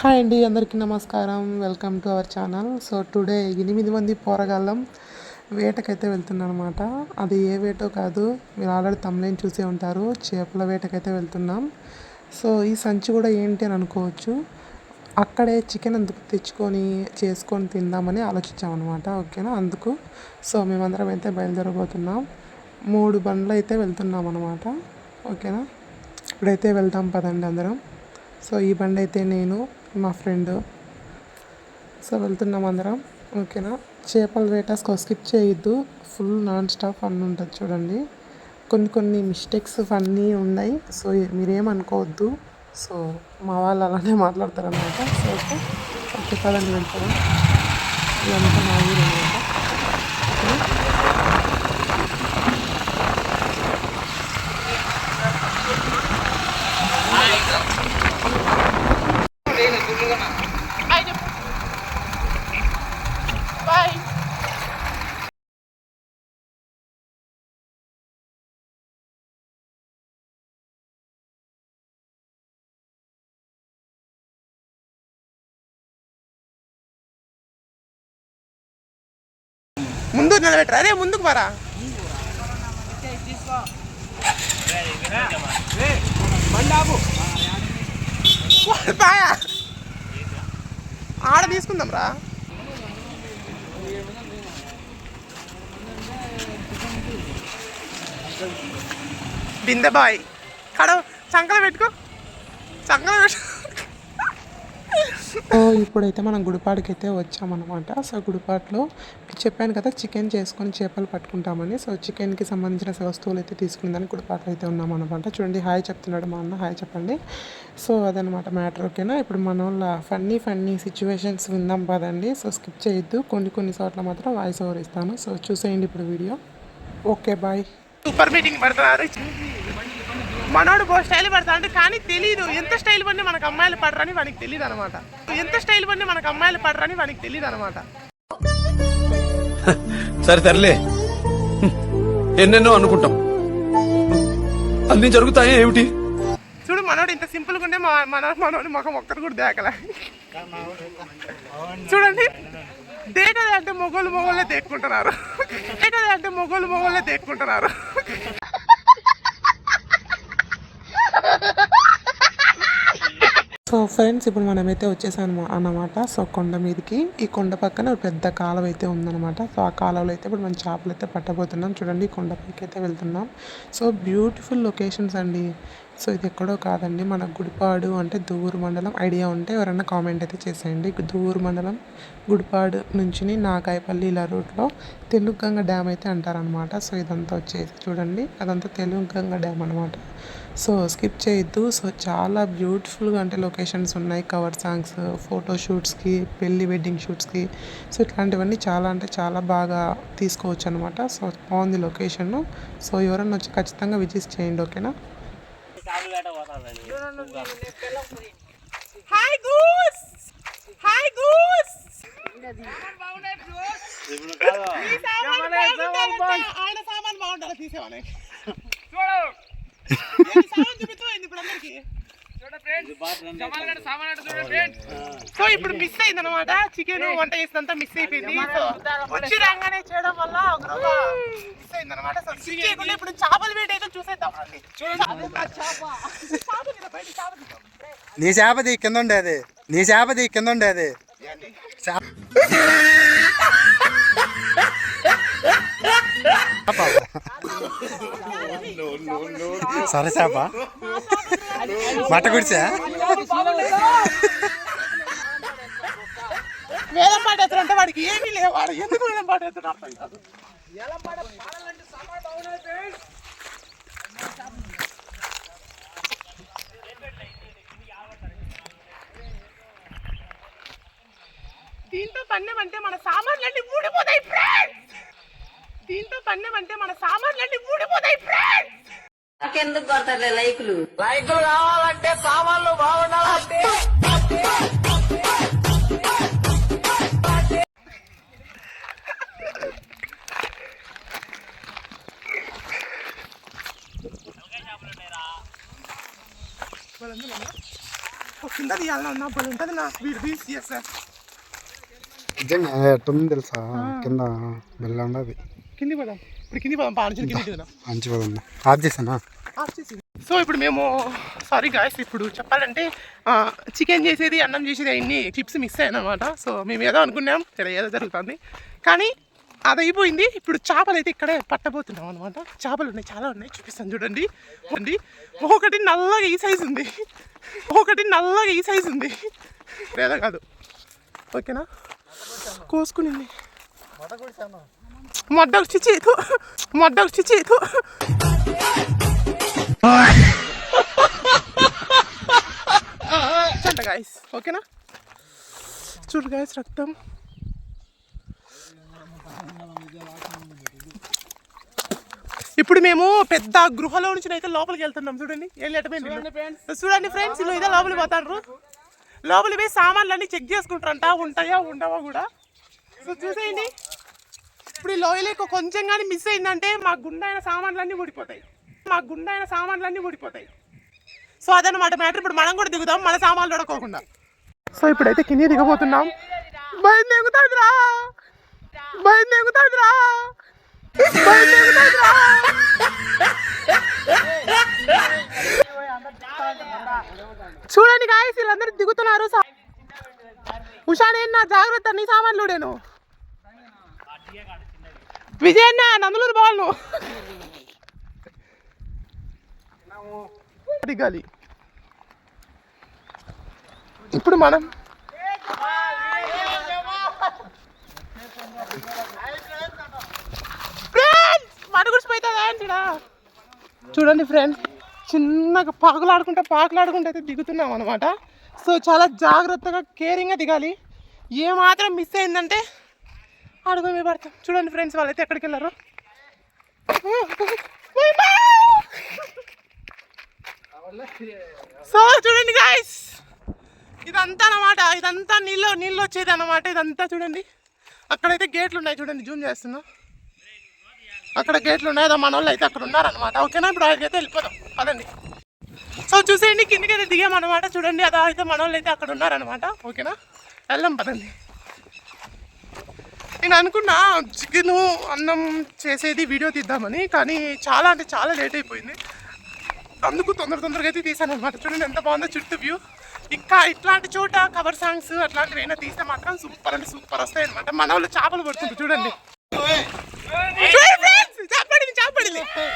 Hi అండి అందరికీ నమస్కారం. Welcome to our channel so today ఎనిమిది మంది పోరగాళ్ళం. వేటకైతే వెళ్తున్నాను అనమాట అది ఏ వేటో కాదు మీరు ఆల్రెడీ తమ్లైన్ చూసే ఉంటారు. చేపల వేటకైతే వెళ్తున్నాం. సో ఈ సంచి కూడా ఏంటి అని అనుకోవచ్చు. అక్కడే చికెన్ అందుకు తెచ్చుకొని చేసుకొని తిందామని ఆలోచించామన్నమాట. ఓకేనా అందుకు సో మేమందరం అయితే బయలుదేరబోతున్నాం. మూడు బండ్లు అయితే వెళ్తున్నాం అనమాట ఓకేనా ఇప్పుడైతే వెళ్దాం పదండి అందరం. సో ఈ బండి అయితే నేను మా ఫ్రెండ్. సో వెళ్తున్నాం అందరం. ఓకేనా? చేపల వేటాస్కో స్కిప్ చేయొద్దు. ఫుల్ నాన్ స్టాప్ ఫన్ ఉంటుంది చూడండి. కొన్ని కొన్ని మిస్టేక్స్ ఫన్నీ ఉన్నాయి. సో మీరేమనుకోవద్దు. సో మా వాళ్ళు అలానే మాట్లాడతారనమాట సో ఓకే. ఓకే పదండి వెళ్తాను ఇదంతా మా ఊరు అనమాట ముందు నిలబెట్టరా? అరే ముందుకు పరా. ఆడ తీసుకుందాం రా. బిందె బాయ్ కడ సంకల పెట్టుకో. సంకల పెట్టు సో ఇప్పుడైతే మనం గుడిపాడుకి అయితే వచ్చామన్నమాట. సో గుడిపాట్లో చెప్పాను కదా చికెన్ చేసుకొని చేపలు పట్టుకుంటామని. సో చికెన్కి సంబంధించిన వస్తువులు అయితే తీసుకుందని గుడిపాట్లో అయితే ఉన్నామన్నమాట. చూడండి హాయ్ చెప్తున్నాడు మా అన్న. హాయ్ చెప్పండి. సో అదనమాట మ్యాటర్ ఓకేనా? ఇప్పుడు మన వాళ్ళ ఫన్నీ ఫన్నీ సిచ్యువేషన్స్ విందాం పదండి. సో స్కిప్ చేయొద్దు. కొన్ని కొన్ని చోట్ల మాత్రం వాయిస్ ఓవర్ ఇస్తాను. సో చూసేయండి ఇప్పుడు video. Okay bye. Super meeting పడుతున్నారు మనోడు బో స్టైల్ పడతాడు కానీ తెలియదు ఎంత స్టైల్ పడినా మనకు అమ్మాయిలు పడరని వానికి తెలియదు అనమాట ఎంత స్టైల్ పడినా మనకు అమ్మాయిలు పడరని వానికి తెలియదు అనమాట సరే తరలే ఎన్నెన్నో అనుకుంటాం. అన్ని జరుగుతాయా ఏమిటి? చూడు మనోడు ఇంత సింపుల్గా ఉండే మా మన మనోడి ముఖం ఒక్కరు కూడా దేకలే. చూడండి. దేకదే అంటే మొగోళ్ళు మొగోళ్ళే దేక్కుంటున్నారు. దేకదే అంటే మొగోళ్ళు మొగోళ్ళే దేక్కుంటున్నారు. సో ఫ్రెండ్స్ ఇప్పుడు మనమైతే వచ్చేసాను అన్నమాట. సో కొండ మీదకి. ఈ కొండ పక్కన ఒక పెద్ద కాలువ అయితే ఉందన్నమాట. సో ఆ కాలువలో అయితే ఇప్పుడు మనం చేపలు అయితే పట్టబోతున్నాం. చూడండి ఈ కొండపైకి అయితే వెళ్తున్నాం. సో బ్యూటిఫుల్ లొకేషన్స్ అండి. సో ఇది ఎక్కడో కాదండి. మన గుడిపాడు అంటే దూరు మండలం. ఐడియా ఉంటే ఎవరైనా కామెంట్ అయితే చేసేయండి. దూరు మండలం గుడిపాడు నుంచి నాగాయపల్లి ఇలా రూట్లో తెలుగు గంగ డ్యామ్ అయితే అంటారనమాట సో ఇదంతా వచ్చేసి చూడండి. అదంతా తెలుగు గంగ డ్యామ్ అనమాట సో స్కిప్ చేయొద్దు. సో చాలా బ్యూటిఫుల్గా అంటే లొకేషన్స్ ఉన్నాయి. కవర్ సాంగ్స్ ఫోటో షూట్స్కి పెళ్ళి వెడ్డింగ్ షూట్స్కి. సో ఇట్లాంటివన్నీ చాలా అంటే చాలా బాగా తీసుకోవచ్చు అనమాట సో బాగుంది లొకేషన్. సో ఎవరన్నా వచ్చి ఖచ్చితంగా విజిట్ చేయండి ఓకేనా? Hi guys! Hi guys! ఆయన సామాన్ బాగుంటుందా తీసేవాళ్ళని సామాన్ చూపించమైంది ఇప్పుడు అందరికి సో ఇప్పుడు మిస్ అయింది అనమాట చికెన్ వంట చేసినంత మిస్ అయిపోయింది. వచ్చి రాగానే చేయడం వల్ల ఒక మిస్ అయింది అనమాట సో మిస్ చేయకుండా ఇప్పుడు చేపల వేట అయితే చూసేద్దాం నీ చేపది కింద ఉండేది నీ చేపది కింద ఉండేది సరే చేప. మట్ట వేలం పాట ఎత్తుడంటే వాడికి ఏమీ లేవు. వాడు ఎందుకు వేలం పాట ఎత్తుడు అర్థం కాదు. దీంతో పన్నెం అంటే మన సామాన్లన్నీ ఊడిపోతాయి ఫ్రెండ్స్ దీంతో పన్నెం అంటే మన సామాన్లన్నీ ఊడిపోతాయి ఫ్రెండ్స్ నాకెందుకు కొడతారులే లైకులు? కింద తీయాలి చాలా ఉన్నా అప్పుడు ఉంటుంది నా వీడు బీసీఎస్ నిజంగా ఎట్టుంది తెలుసా? కింద మెల్ల ఉండదు కింది పోదాం. ఇప్పుడు కింది పోదాం పాడించిన కింది మంచి పదమ్మా ఆఫ్ చేసానా సో ఇప్పుడు మేము సారీ గాయస్ ఇప్పుడు చెప్పాలంటే చికెన్ చేసేది అన్నం చేసేది అన్ని క్లిప్స్ మిస్ అయ్యాను అనమాట సో మేము ఏదో అనుకున్నాం ఇక్కడ ఏదో జరుగుతుంది. కానీ అది అయిపోయింది ఇప్పుడు చేపలు అయితే ఇక్కడే పట్టబోతున్నాం అనమాట చేపలు ఉన్నాయి చాలా ఉన్నాయి చూపిస్తాను చూడండి. అండి ఒకటి నల్లగా ఈ సైజు ఉంది. ఒకటి నల్లగా ఈ సైజు ఉంది. లేదా కాదు. ఓకేనా? కోసుకునింది. మొడ్డకు చిచ్చేదు మొడ్డకు చిచ్చేదు చంట గాయస్ ఓకేనా చూడు గాయస్ రక్తం ఇప్పుడు మేము పెద్ద గృహలో నుంచి అయితే లోపలికి వెళ్తున్నాం. చూడండి ఏం లేటమైంది చూడండి ఫ్రెండ్స్ ఇల్లు ఇదే లోపలికి పోతారు లోపలికి పోయి సామాన్లు అన్ని చెక్ చేసుకుంటారంట. ఉంటాయా ఉండవా కూడా? సో చూసేయండి. ఇప్పుడు ఈ లోయలేక కొంచెం కానీ మిస్ అయిందంటే మా గుండైన సామాన్లన్నీ ఊడిపోతాయి. మా గుండైన సామాన్లన్నీ ఊడిపోతాయి. సో అదనమాట మ్యాటర్. ఇప్పుడు మనం కూడా దిగుదాం మన సామాన్లు ఉడకోకుండా సో ఇప్పుడైతే కింద దిగబోతున్నాం. భయం దిగుతాదిరా భయం దిగుతాదిరా భయం దిగుతాదిరా చూడండి గాయస్ వీళ్ళందరూ దిగుతున్నారు. ఉషా నేను నా జాగ్రత్త నీ సామాన్లు నేను విజయన్న నందులూరు బాల్ దిగాలి ఇప్పుడు మనం చూడండి ఫ్రెండ్స్ చిన్నగా పాకులాడుకుంటా పాకులాడుకుంటూ అయితే దిగుతున్నాం అనమాట సో చాలా జాగ్రత్తగా కేరింగ్గా దిగాలి. ఏ మాత్రం మిస్ అయిందంటే అడుగు మీ పడతాం చూడండి ఫ్రెండ్స్ వాళ్ళైతే ఎక్కడికి వెళ్ళారు సో చూడండి గాయస్ ఇదంతా అన్నమాట ఇదంతా నీళ్ళు నీళ్ళు వచ్చేది అనమాట ఇదంతా చూడండి. అక్కడైతే గేట్లు ఉన్నాయి చూడండి జూమ్ చేస్తున్నా. అక్కడ గేట్లు ఉన్నాయి అదో మన వాళ్ళు అయితే అక్కడ ఉన్నారనమాట ఓకేనా? ఇప్పుడు అయితే వెళ్ళిపోదాం. పదండి. సో చూసేయండి కిందకి అయితే దిగామన్నమాట. చూడండి అదా అయితే మన వాళ్ళు అయితే అక్కడ ఉన్నారనమాట ఓకేనా? వెళ్ళాం పదండి. నేను అనుకున్నా చికెను అన్నం చేసేది వీడియో తీద్దామని కానీ చాలా అంటే చాలా లేట్ అయిపోయింది. అందుకు తొందర తొందరగా అయితే తీసాను అనమాట చూడండి ఎంత బాగుందో చుట్టూ వ్యూ. ఇంకా ఇట్లాంటి చోట కవర్ సాంగ్స్ అట్లాంటివి ఏమైనా తీస్తే మాత్రం సూపర్ అంటే సూపర్ వస్తాయి అనమాట మన వాళ్ళు చేపలు పడుతుంది చూడండి. చేపడింది చేపడింది చేపడింది పడింది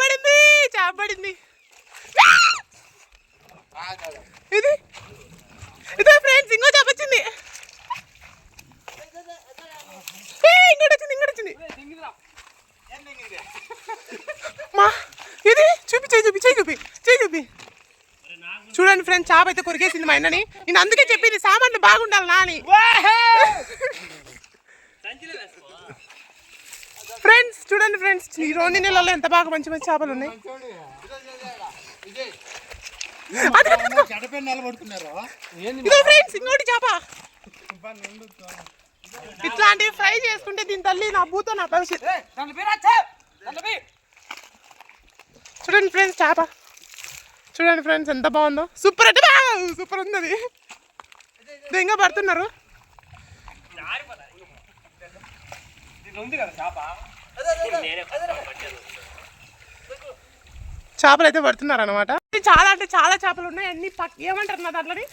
పడింది పడింది పడింది ఇది? ఇదే ఫ్రెండ్స్ ఇంకో చేప వచ్చింది. ఇంకోటి వచ్చింది ఇంకోటి వచ్చింది. మా ఇది చూపి చేయి చూపి చేయి చూపి చేయి చూపి. చూడండి ఫ్రెండ్స్ చేప అయితే కొరికేసింది మా అన్నని. నేను అందుకే చెప్పింది సామాన్లు బాగుండాలి నా అని. ఫ్రెండ్స్ చూడండి ఫ్రెండ్స్ ఈ రెండు నెలల్లో ఎంత బాగా మంచి మంచి చేపలు ఉన్నాయి. ఫ్రెండ్స్ ఇంకోటి చేప. ఇట్లాంటివి ఫ్రై చేసుకుంటే దీని తల్లి నా భూతో నా భవిష్యత్. చూడండి ఫ్రెండ్స్ చేప. చూడండి ఫ్రెండ్స్ ఎంత బాగుందో. సూపర్ అంటే సూపర్ ఉంది అది దెంగ పడుతున్నారు. చేపలు అయితే పడుతున్నారు అనమాట చాలా అంటే చాలా చేపలు ఉన్నాయి. అన్ని పక్ ఏమంటారు నా దాంట్లోని?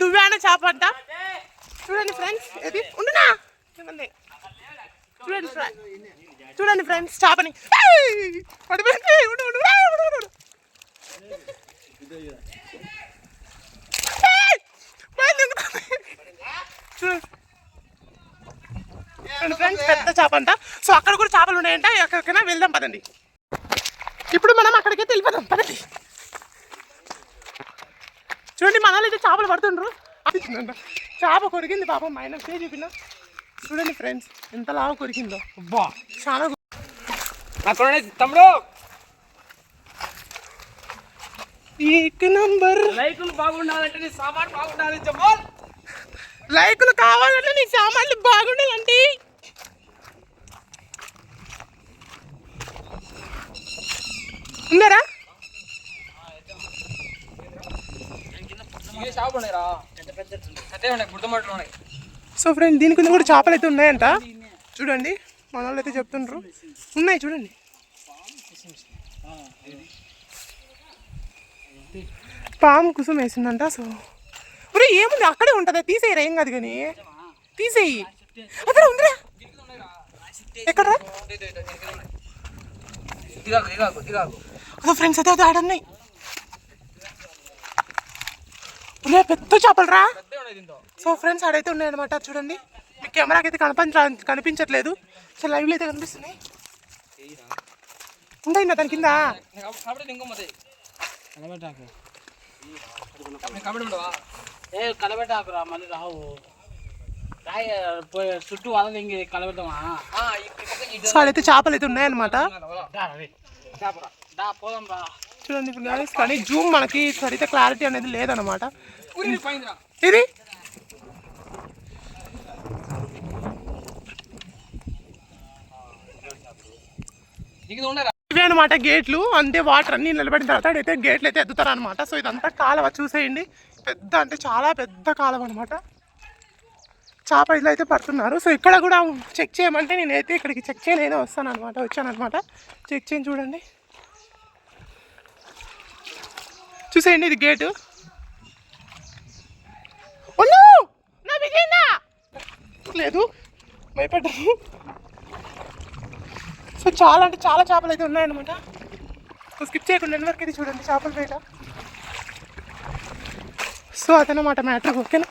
దువ్వాన చేప అంట. చూడండి ఫ్రెండ్స్ ఏది? ఉండునా? ఏమంది? చూడండి ఫ్రెండ్స్ చూడండి ఫ్రెండ్స్ చేపని. ఏయ్! పడిపోయింది. ఉండు, ఉండు, ఉండు, ఉండు, చూడండి ఫ్రెండ్స్ పెద్ద చేప అంట. సో అక్కడ కూడా చేపలు ఉన్నాయంట. ఎక్కడికైనా వెళ్దాం పదండి. ఇప్పుడు మనం అక్కడికి వెళ్ళిపోదాం పదండి. చూడండి మన వాళ్ళు అయితే చేపలు పడుతుండ్రు. అనిపించిందంట. చేప కొరికింది పాపం ఆయన చే చూపిన. చూడండి ఫ్రెండ్స్ ఎంత లావు కొరికిందో. చాలా గు- తమ్ముడు! ఏక్ నంబర్ లైకులు బాగుండాలంటే నీ సామాన్ బాగుండాలి జమాల్! లైకులు కావాలంటే నీ సామాన్లు బాగుండాలంటే ఉన్నారా ఇవి షాప్ ఉన్నాయిరా పెద్ద పెద్ద అదే ఉన్నాయి గుర్తుమట్లు ఉన్నాయి సో ఫ్రెండ్ దీని కింద కూడా చేపలు అయితే ఉన్నాయంట చూడండి మన వాళ్ళు అయితే చెప్తుండ్రు ఉన్నాయి చూడండి పాము కుసుమ వేసిందంట సో ఒరే ఏముంది అక్కడే ఉంటుందా తీసేయరా ఏం కాదు కానీ తీసేయి అక్కడ ఉందిరా ఎక్కడ అదో ఫ్రెండ్స్ అయితే అదే ఆడన్నాయి పెద్ద చేపలు రా పెద్ద ఉన్నాయి దీంతో. సో ఫ్రెండ్స్ ఆడైతే ఉన్నాయన్నమాట చూడండి. మీ కెమెరాకి అయితే కనిపించ కనిపించట్లేదు. సో లైవ్లో అయితే కనిపిస్తున్నాయి. ఉంటాయి నా దాని కింద? కలబెట్టాకురా మళ్ళీ రావు. చుట్టూ వదలు ఇంక కలబెడతామా ఆ, ఈ పక్క ఈ సో ఆడైతే చేపలు అయితే ఉన్నాయన్నమాట. దా రే. చేపరా. దా పోదాం రా. చూడండి కానీ జూమ్ మనకి సరిగ్గా క్లారిటీ అనేది పోయిందిరా ఇది? ఇవే అనమాట గేట్లు. అంతే వాటర్ అన్ని నిలబడిన తర్వాత అయితే గేట్లు అయితే ఎత్తుతారు అనమాట సో ఇదంతా కాలువ చూసేయండి. పెద్ద అంటే చాలా పెద్ద కాలువ అనమాట చేప ఇల్లు అయితే పడుతున్నారు. సో ఇక్కడ కూడా చెక్ చేయమంటే నేనైతే ఇక్కడికి చెక్ చేయలేనే వస్తాను అనమాట వచ్చాను అనమాట చెక్ చేయని చూడండి. చూసేయండి ఇది గేటు. నా విజయనా! లేదు భయపడ్డాను. సో చాలా అంటే చాలా చేపలు అయితే ఉన్నాయన్నమాట. సో స్కిప్ చేయకుండా వరకు అయితే చూడండి చేపల వేట సో అదనమాట మ్యాటర్ ఓకేనా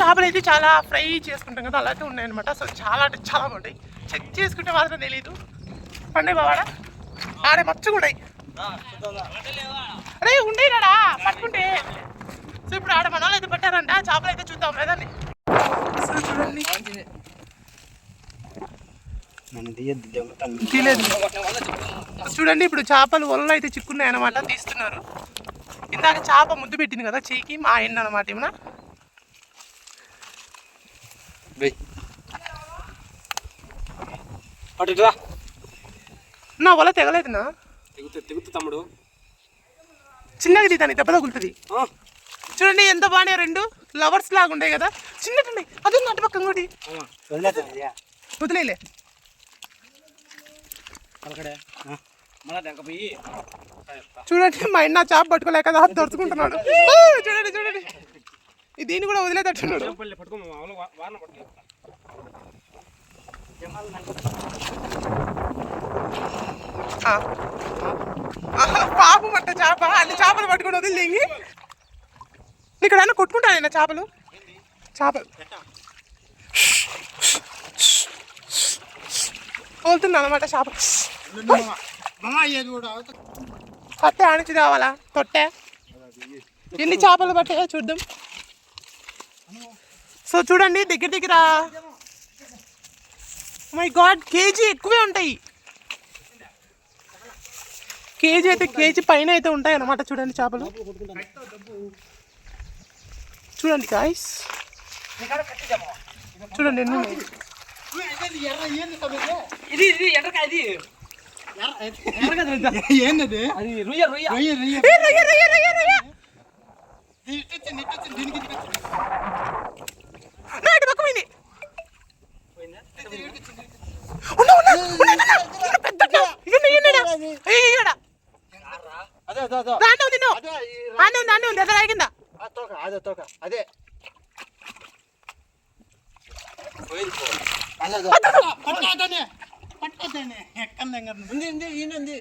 చేపలు అయితే చాలా ఫ్రై చేసుకుంటాం కదా అలా అయితే ఉన్నాయన్నమాట. సో చాలా అంటే చాలా బాగుంటాయి. చెక్ చేసుకుంటే మాత్రం తెలియదు పండే బావాడా ఆడే? మచ్చ కూడా అరే ఉండేనాడా పట్టుకుంటే. సో ఇప్పుడు ఆడ మన వాళ్ళు అయితే పట్టారంట. చేపలు అయితే చూద్దాం లేదండి చూడండి చూడండి ఇప్పుడు చేపలు వలలు అయితే చిక్కున్నాయి అనమాట తీస్తున్నారు. ఇందాక చేప ముద్దు పెట్టింది కదా చెయ్యికి మా ఆయన అనమాట ఏమన్నా? నా వల తెగలేదునా? తెగుతు తెగుతు తమ్ముడు. చిన్నగా తీతాను దెబ్బ తగులుతుంది. చూడండి ఎంత బాగున్నాయి రెండు. లవర్స్ లాగా ఉండే కదా. చిన్నట్టున్నాయి అదే నటు పక్క ఇంకోటి. వదిలేలే చూడండి మా ఆయన చేప పట్టుకోలేక కదా దొరుకుతున్నాడు చూడండి చూడండి. దీన్ని కూడా వదిలేదట్టున్నాడు. పట్టుకో వారన పట్టుకో ఆ. ఆహా, పాపం అంట చేప. అన్ని చేపలు పట్టుకొని వదిలింగి ఇక్కడైనా కొట్టుకుంటాను నేను చేపలు? చేపలు వదులుతున్నా అనమాట చేప. కొత్త ఆనించి కావాలా తొట్టే? ఎన్ని చేపలు పట్టాయో చూద్దాం. సో చూడండి దగ్గర దగ్గర oh మై గాడ్ కేజీ ఎక్కువే ఉంటాయి. కేజీ అయితే కేజీ పైన అయితే ఉంటాయి అన్నమాట చూడండి చేపలు చూడండి గాయస్ చూడండి ఎన్ని పెద్ద ఉంది ఆనే ఉంది ఎక్కడ ఆగిందా? ఆ తోక అదే తోక అదే. ఎక్కడ ఉంది ఈయనంది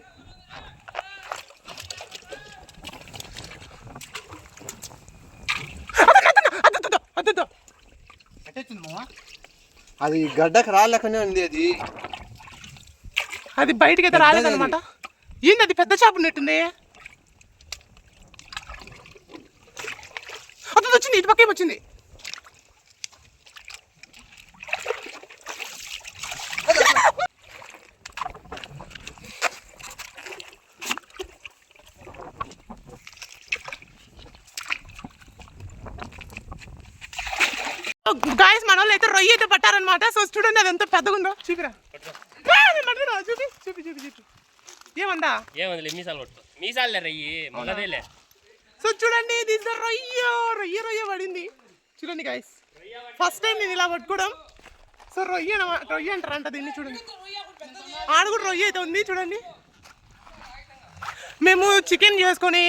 అది గడ్డకు రాలేకనే ఉంది అది. అది బయటికి అయితే రాలేదన్నమాట. ఏంది అది పెద్ద చేప ఉన్నట్టుంది. అది వచ్చింది ఇటు పక్కేం వచ్చింది. గాయస్ మన వాళ్ళు అయితే రొయ్య అయితే పట్టారనమాట సో చూడండి అది ఎంత పెద్దగా ఉందో. చూపిరా. చూపి చూపి చూపి చూపి. ఏమందా? ఏమంది మీసాలు పట్టుకో మీసాలే రయ్యి మగదేలే. సో చూడండి దిస్ రొయ్య రొయ్య రొయ్య పడింది. చూడండి గైస్ ఫస్ట్ టైం నేను ఇలా పట్టుకోవడం. సో రొయ్య రొయ్య అంటారంట దీన్ని చూడండి. ఆడ కూడా రొయ్య అయితే ఉంది చూడండి. మేము చికెన్ చేసుకొని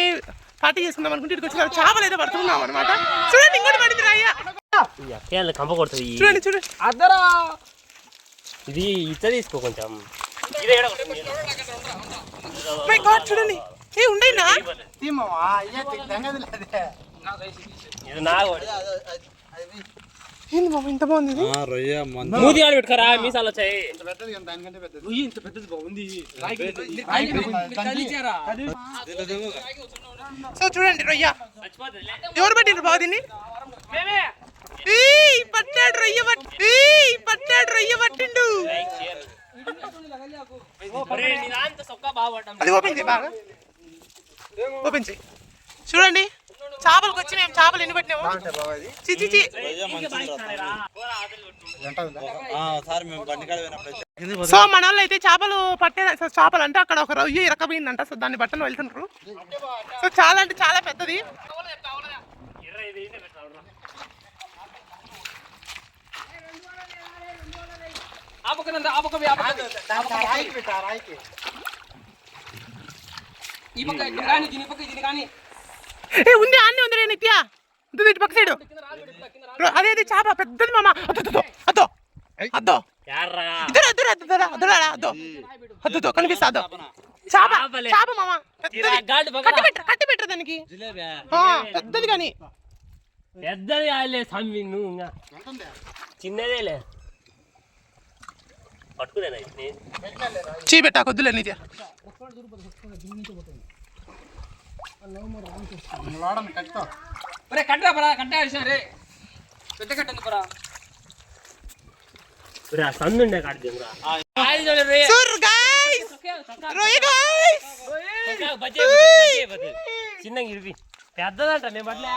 పార్టీ చేసుకుందాం అనుకుంటే ఇక్కడికి వచ్చిన చేపలు అయితే పడుతున్నాం అనమాట చూడండి ఇంకోటి పడింది రొయ్య. కంప కొడుతుంది. చూడండి చూడండి. అద్దరా. ఇది ఇచ్చ తీసుకో కొంచెం. చూడండి. ఏ ఉండేనా తీమవా అయ్యే తెంగది లేదే ఇది నా ఏంది బాబు ఇంత బాగుంది ఇది మూతి ఆడ పెట్టుకోరా మీసాలు వచ్చాయి ఇంత పెద్దది కానీ దానికంటే పెద్దది రొయ్యి ఇంత పెద్దది బాగుంది సో చూడండి రొయ్య ఎవరు పట్టిండ్రు బాబు దీన్ని పట్టాడు రొయ్య పట్టి పట్టాడు రొయ్య పట్టిండు అది ఓపెన్ బాగా ఓపెన్ చేయి. చూడండి. చేపలకు వచ్చి మేము చేపలు ఎన్ని పట్టినాము. సో మన వాళ్ళు అయితే చేపలు పట్టే సో చేపలు అంటే అక్కడ ఒక రొయ్య ఇరకబోయిందంట సో దాన్ని బట్టలు వెళ్తున్నారు. సో చాలా అంటే చాలా పెద్దది. ఆ పక్కన ఆ పక్క ఆ పక్క రాయికి పెట్టు, రాయికి. ఈ పక్క దీని కానీ దీని పక్క దీని కానీ ఏ ఉంది అన్నీ ఉంది రే నిత్య ఇది ఇటు పక్క సైడు. అదే ఇది చేప పెద్దది మామ. అద్దో అద్దో అద్దో అద్దో. యార్రా. ఇద్దరు ఇద్దరు ఇద్దరు అద్దో అద్దో అద్దో. కనిపిస్తా అద్దో. చేప. చేప మామ. కట్టి పెట్ట కట్టి దానికి. పెద్దది కానీ. పెద్దది కాదులే స్వామి నువ్వు ఇంకా. చిన్నదేలే. పట్టుకునేనా ఇది చీ పెట్టా కొద్దులే నిత్య లోడని కట్టుకో ఒరే కట్టరా పరా కట్ట రే పెద్ద కట్ట పరా ఆ సందు ఉండే కాడు దిగురా సూర్ గైస్ రొయ్య గైస్ చిన్నగా ఇరిపి పెద్దదంట నేను పట్లే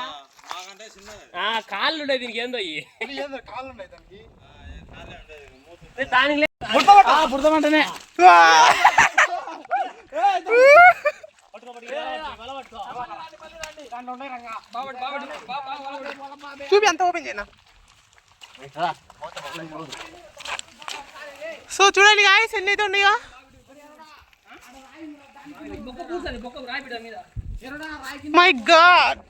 ఆ కాళ్ళు ఉండే దీనికి ఏందో ఇవి ఏదో కాళ్ళు ఉన్నాయి దానికి దానికి పుడతామంటేనే. చూపి అంత ఓపెన్ చేయనా? సో చూడండి గాయస్ ఎన్ని అయితే ఉన్నాయో మై గాడ్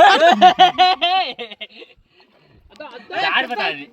ఆడిపోతుంది